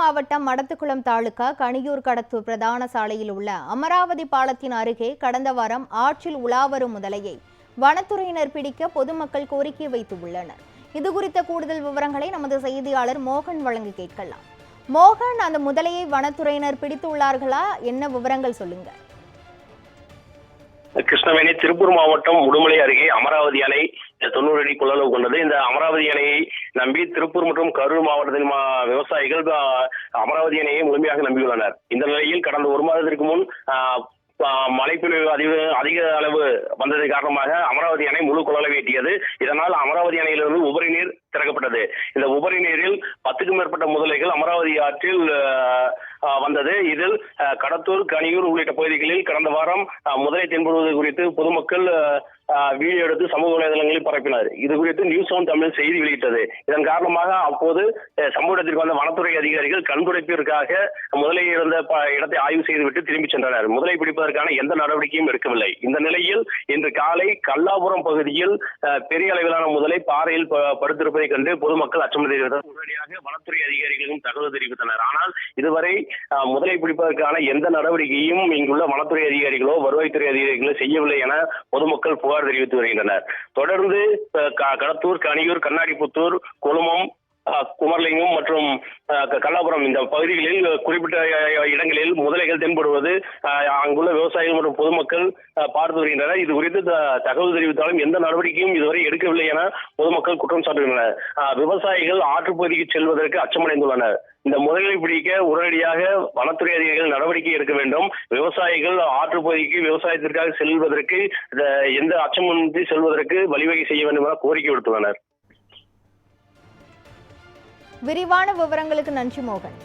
மாவட்டம் மடத்துக்குளம் தாலுகா கணியூர் கடத்து பிரதான சாலையில் உள்ள அமராவதி பாலத்தின் அருகே கடந்த வாரம் ஆற்றில் உலாவரும் முதலையை வனத்துறையினர் பிடிக்க பொதுமக்கள் கோரிக்கை வைத்துள்ளனர். இது குறித்த கூடுதல் விவரங்களை நமது செய்தியாளர் மோகன் வழங்கி கேட்கலாம். மோகன் அந்த முதலையை வனத்துறையினர் பிடித்துள்ளார்களா? என்ன விவரங்கள் சொல்லுங்க. கிருஷ்ணவேணி திருப்பூர் மாவட்டம் உடுமலை அருகே அமராவதி அணை தொண்ணூறு அடி கொள்ளளவு கொண்டது இந்த அமராவதி அணையை நம்பி திருப்பூர் மற்றும் கரூர் மாவட்டத்தின் மா- விவசாயிகள் அமராவதி அணையை முழுமையாக நம்பியுள்ளனர். இந்த நிலையில் கடந்த ஒரு மாதத்திற்கு முன் ஆ, ஆ, மழைப்பொழிவு அதிக அதிக அளவு வந்தது காரணமாக அமராவதி அணை முழு கொள்ளளவு எட்டியது இதனால் அமராவதி அணையிலிருந்து உபரி நீர் திறக்கப்பட்டது. இந்த உபரி நீரில் பத்துக்கும் மேற்பட்ட முதலைகள் அமராவதி ஆற்றில் வந்தது. இதில் கடத்தூர் கனியூர் உள்ளிட்ட பகுதிகளில் கடந்த வாரம் முதலை தென்படுவது குறித்து பொதுமக்கள் வீடியோ எடுத்து சமூக வலைதளங்களில் பரப்பினார். இது குறித்து நியூஸ் ஆன் தமிழ் செய்தி வெளியிட்டது. இதன் காரணமாக அப்போது சம்பவ இடத்திற்கு வந்த வனத்துறை அதிகாரிகள் கண்துடைப்பிற்காக முதலை இருந்த ப- இடத்தை ஆய்வு செய்துவிட்டு திரும்பிச் சென்றனர். முதலை பிடிப்பதற்கான எந்த நடவடிக்கையும் எடுக்கவில்லை. இந்த நிலையில் இன்று காலை கல்லாபுரம் பகுதியில் பெரிய அளவிலான முதலை பாறையில் படுத்திருப்பது இருப்பதை கண்டு பொதுமக்கள் அச்சம் தெரிவித்தனர். உடனடியாக வனத்துறை அதிகாரிகளுக்கும் தகவல் தெரிவித்தனர். ஆனால் இதுவரை முதலை பிடிப்பதற்கான எந்த நடவடிக்கையும் இங்குள்ள வனத்துறை அதிகாரிகளோ வருவாய்த்துறை அதிகாரிகளோ செய்யவில்லை என பொதுமக்கள் புகார் தெரிவித்து வருகின்றனர். தொடர்ந்து கடத்தூர் கனியூர் கண்ணாடிப்புத்தூர் குழுமம் குமரலிங்கம் மற்றும் கல்லாபுரம் இந்த பகுதிகளில் குறிப்பிட்ட இடங்களில் முதலைகள் தென்படுவது அங்குள்ள விவசாயிகள் மற்றும் பொதுமக்கள் பார்த்து வருகின்றனர். இது குறித்து த- தகவல் தெரிவித்தாலும் எந்த நடவடிக்கையும் இதுவரை எடுக்கவில்லை என பொதுமக்கள் குற்றம் சாட்டுகின்றனர். விவசாயிகள் ஆற்றுப்பகுதிக்கு செல்வதற்கு அச்சமடைந்துள்ளனர். இந்த முதலை பிடிக்க உடனடியாக வனத்துறை அதிகாரிகள் நடவடிக்கை எடுக்க வேண்டும். விவசாயிகள் ஆற்றுப்பகுதிக்கு விவசாயத்திற்காக செல்வதற்கு எந்த அச்சமின்றி செல்வதற்கு வழிவகை செய்ய வேண்டும் என கோரிக்கை விடுத்துள்ளனர். விரிவான விவரங்களுக்கு நன்றி மோகன்